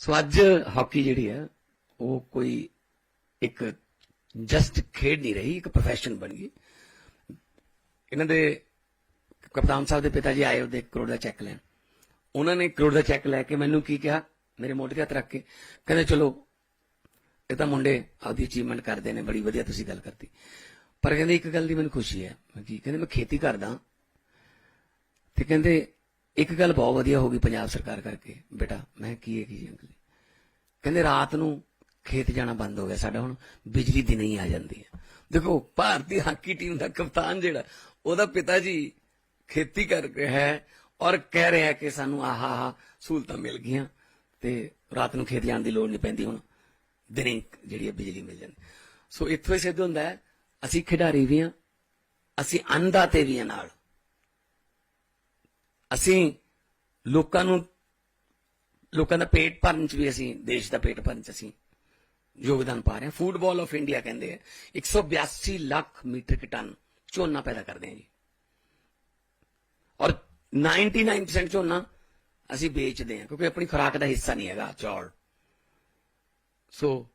ਸੋ ਅੱਜ ਹਾਕੀ ਜਿਹੜੀ ਹੈ, ਉਹ ਕੋਈ ਇੱਕ ਜਸਟ ਖੇਡ ਨਹੀਂ ਰਹੀ, ਇੱਕ ਪ੍ਰੋਫੈਸ਼ਨ ਬਣ ਗਈ। ਇਹਨਾਂ ਦੇ ਕਪਤਾਨ ਸਾਹਿਬ ਦੇ ਪਿਤਾ ਜੀ ਆਏ ਉਹਦੇ ਕਰੋੜ ਦਾ ਚੈੱਕ ਲੈਣ। ਉਹਨਾਂ ਨੇ ਕਰੋੜ ਦਾ ਚੈੱਕ ਲੈ ਕੇ ਮੈਨੂੰ ਕੀ ਕਿਹਾ, ਮੇਰੇ ਮੋਢੇ ਤੇ ਹੱਥ ਰੱਖ ਕੇ, ਕਹਿੰਦੇ, ਚਲੋ, ਇਹ ਤਾਂ ਮੁੰਡੇ ਆਪਦੀ ਅਚੀਵਮੈਂਟ ਕਰਦੇ ਨੇ, ਬੜੀ ਵਧੀਆ ਤੁਸੀਂ ਗੱਲ ਕਰਤੀ। ਪਰ ਕਹਿੰਦੇ, ਇੱਕ ਗੱਲ ਦੀ ਮੈਨੂੰ ਖੁਸ਼ੀ ਹੈ ਕਿ ਕਹਿੰਦੇ, ਮੈਂ ਖੇਤੀ ਕਰਦਾ ਤੇ ਕਹਿੰਦੇ, ਇੱਕ ਗੱਲ ਬਹੁਤ ਵਧੀਆ ਹੋ ਗਈ ਪੰਜਾਬ ਸਰਕਾਰ ਕਰਕੇ, ਬੇਟਾ, ਮੈਂ ਕੀ ਹੈ ਕੀ ਅੰਕਲ? ਜੀ? ਕਹਿੰਦੇ ਰਾਤ ਨੂੰ ਖੇਤ ਜਾਣਾ ਬੰਦ ਹੋ ਗਿਆ ਸਾਡਾ ਹੁਣ, ਬਿਜਲੀ ਦਿਨੇ ਹੀ ਆ ਜਾਂਦੀ ਹੈ। ਦੇਖੋ, ਭਾਰਤੀ ਹਾਕੀ ਟੀਮ ਦਾ ਕਪਤਾਨ ਜਿਹੜਾ, ਉਹਦਾ ਪਿਤਾ ਜੀ ਖੇਤੀ ਕਰ ਰਿਹਾ ਹੈ ਔਰ ਕਹਿ ਰਿਹਾ ਕਿ ਸਾਨੂੰ ਆਹਾ ਆਹ ਸਹੂਲਤਾਂ ਮਿਲ ਗਈਆਂ ਤੇ ਰਾਤ ਨੂੰ ਖੇਤ ਜਾਣ ਦੀ ਲੋੜ ਨਹੀਂ ਪੈਂਦੀ ਹੁਣ। ਦਿਨੇ ਜਿਹੜੀ ਹੈ ਬਿਜਲੀ ਮਿਲ ਜਾਂਦੀ। ਸੋ ਇੱਥੋਂ ਹੀ ਸਿੱਧ ਹੁੰਦਾ ਹੈ, ਅਸੀਂ ਖਿਡਾਰੀ ਵੀ ਹਾਂ, ਅਸੀਂ ਅੰਨਦਾਤੇ ਵੀ ਹਾਂ ਨਾਲ। ਅਸੀਂ ਲੋਕਾਂ ਨੂੰ ਲੋਕਾਂ ਦਾ ਪੇਟ ਭਰਨ ਚ ਵੀ ਅਸੀਂ, ਦੇਸ਼ ਦਾ ਪੇਟ ਭਰਨ ਚ ਅਸੀਂ ਯੋਗਦਾਨ ਪਾ ਰਹੇ ਹਾਂ। ਫੂਡਬਾਲ ਆਫ ਇੰਡੀਆ ਕਹਿੰਦੇ ਆ 182 ਲੱਖ ਮੀਟ੍ਰਿਕ ਟਨ ਝੋਨਾ ਪੈਦਾ ਕਰਦੇ ਹਾਂ ਜੀ। ਔਰ 99% ਝੋਨਾ ਅਸੀਂ ਵੇਚਦੇ ਹਾਂ, ਕਿਉਂਕਿ ਆਪਣੀ ਖੁਰਾਕ ਦਾ ਹਿੱਸਾ ਨਹੀਂ ਹੈਗਾ, ਚੌਲ। ਸੋ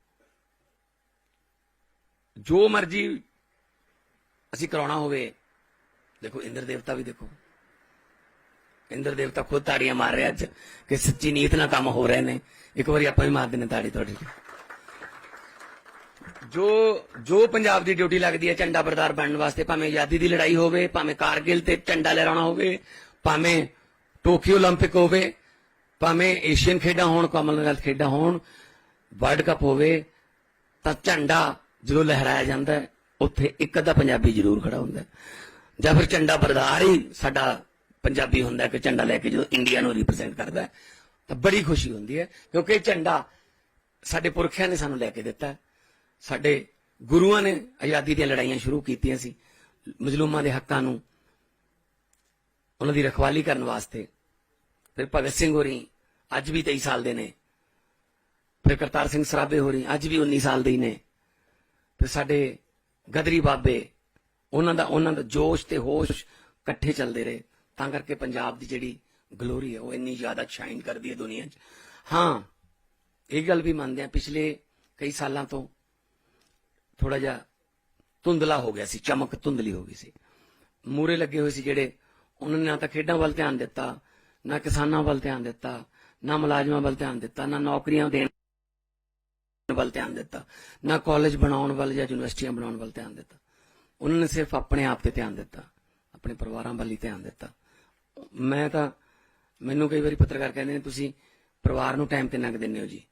ਜੋ ਮਰਜ਼ੀ ਅਸੀਂ ਕਰਾਉਣਾ ਹੋਵੇ, ਦੇਖੋ ਇੰਦਰ ਦੇਵਤਾ ਵੀ ਦੇਖੋ। ਇੰਦਰ ਦੇਵਤਾ ਖੁਦ ਤਾੜੀਆਂ ਮਾਰ ਰਿਹਾ ਅੱਜ ਕਿ ਸੱਚੀ ਨੀਤ ਨਾਲ ਕੰਮ ਹੋ ਰਹੇ ਨੇ ਇੱਕ ਵਾਰੀ ਆਪਾਂ ਵੀ ਮਾਰ ਦਿੰਨੇ ਤਾੜੀ ਤੁਹਾਡੇ ਲਈ ਜੋ ਜੋ ਪੰਜਾਬ ਦੀ ਡਿਊਟੀ ਲੱਗਦੀ ਹੈ ਝੰਡਾ ਬਰਦਾਰ ਬਣਨ ਵਾਸਤੇ ਭਾਵੇਂ ਆਜ਼ਾਦੀ ਦੀ ਲੜਾਈ ਹੋਵੇ ਭਾਵੇਂ ਕਾਰਗਿਲ ਤੇ ਝੰਡਾ ਲਹਿਰਾਉਣਾ ਹੋਵੇ ਭਾਵੇਂ ਟੋਕੀਓ 올림픽 ਹੋਵੇ ਭਾਵੇਂ ਏਸ਼ੀਅਨ ਖੇਡਾਂ ਹੋਣ ਕਾਮਨਵੈਲਥ ਖੇਡਾਂ ਹੋਣ ਵਰਲਡ ਕੱਪ ਹੋਵੇ ਤਾਂ ਝੰਡਾ ਜਦੋਂ ਲਹਿਰਾਇਆ ਜਾਂਦਾ ਹੈ, ਉੱਥੇ ਇੱਕ ਅੱਧਾ ਪੰਜਾਬੀ ਜ਼ਰੂਰ ਖੜਾ ਹੁੰਦਾ ਹੈ। ਜਾਂ ਫਿਰ ਝੰਡਾ ਬਰਦਾਰ ਹੀ ਸਾਡਾ ਪੰਜਾਬੀ ਹੁੰਦਾ ਹੈ ਕਿ ਝੰਡਾ ਲੈ ਕੇ ਜਦੋਂ ਇੰਡੀਆ ਨੂੰ ਰਿਪਰੈਜ਼ੈਂਟ ਕਰਦਾ ਤਾਂ ਬੜੀ ਖੁਸ਼ੀ ਹੁੰਦੀ ਹੈ, ਕਿਉਂਕਿ ਇਹ ਝੰਡਾ ਸਾਡੇ ਪੁਰਖਿਆਂ ਨੇ ਸਾਨੂੰ ਲੈ ਕੇ ਦਿੱਤਾ ਸਾਡੇ ਗੁਰੂਆਂ ਨੇ ਆਜ਼ਾਦੀ ਦੀਆਂ ਲੜਾਈਆਂ ਸ਼ੁਰੂ ਕੀਤੀਆਂ ਸੀ। ਮਜ਼ਲੂਮਾਂ ਦੇ ਹੱਕਾਂ ਨੂੰ ਉਹਨਾਂ ਦੀ ਰਖਵਾਲੀ ਕਰਨ ਵਾਸਤੇ ਫਿਰ ਭਗਤ ਸਿੰਘ ਹੋਰੀ ਅੱਜ ਵੀ 23 ਸਾਲ ਦੇ ਨੇ। ਫਿਰ ਕਰਤਾਰ ਸਿੰਘ ਸਰਾਭੇ ਹੋਰੀ ਅੱਜ ਵੀ 19 ਸਾਲ ਦੇ ਹੀ ਨੇ। ਫਿਰ ਸਾਡੇ ਗਦਰੀ ਬਾਬੇ, ਉਹਨਾਂ ਦਾ ਉਹਨਾਂ ਦਾ ਜੋਸ਼ ਤੇ ਹੋਸ਼ ਇਕੱਠੇ ਚੱਲਦੇ ਰਹੇ। ਤਾਂ ਕਰਕੇ ਪੰਜਾਬ ਦੀ ਜਿਹੜੀ ਗਲੋਰੀ ਹੈ, ਉਹ ਇੰਨੀ ਜ਼ਿਆਦਾ ਸ਼ਾਈਨ ਕਰਦੀ ਹੈ ਦੁਨੀਆ 'ਚ। ਹਾਂ, ਇਹ ਗੱਲ ਵੀ ਮੰਨਦੇ ਆ ਪਿਛਲੇ ਕਈ ਸਾਲਾਂ ਤੋਂ ਥੋੜਾ ਜਿਹਾ ਧੁੰਦਲਾ ਹੋ ਗਿਆ ਸੀ, ਚਮਕ ਧੁੰਦਲੀ ਹੋ ਗਈ ਸੀ। ਮੂਰੇ ਲੱਗੇ ਹੋਏ ਸੀ ਜਿਹੜੇ ਉਹਨਾਂ ਨੇ ਨਾ ਤਾਂ ਖੇਡਾਂ ਵੱਲ ਧਿਆਨ ਦਿੱਤਾ, ਨਾ ਕਿਸਾਨਾਂ ਵੱਲ ਧਿਆਨ ਦਿੱਤਾ, ਨਾ ਮੁਲਾਜ਼ਮਾਂ ਵੱਲ ਧਿਆਨ ਦਿੱਤਾ, ਨਾ ਨੌਕਰੀਆਂ ਦੇਣ ਵੱਲ ਧਿਆਨ ਦਿੱਤਾ, ਨਾ ਕਾਲਜ ਬਣਾਉਣ ਵੱਲ ਜਾਂ ਯੂਨੀਵਰਸਿਟੀਆਂ ਬਣਾਉਣ ਵੱਲ ਧਿਆਨ ਦਿੱਤਾ। ਉਹਨਾਂ ਨੇ ਸਿਰਫ ਆਪਣੇ ਆਪ ਤੇ ਧਿਆਨ ਦਿੱਤਾ, ਆਪਣੇ ਪਰਿਵਾਰਾਂ ਵੱਲ ਹੀ ਧਿਆਨ ਦਿੱਤਾ। ਮੈਂ ਤਾਂ, ਮੈਨੂੰ ਕਈ ਵਾਰੀ ਪੱਤਰਕਾਰ ਕਹਿੰਦੇ ਨੇ, ਤੁਸੀਂ ਪਰਿਵਾਰ ਨੂੰ ਟਾਈਮ ਤੇ ਨੰਗ ਦਿੰਦੇ ਹੋ ਜੀ?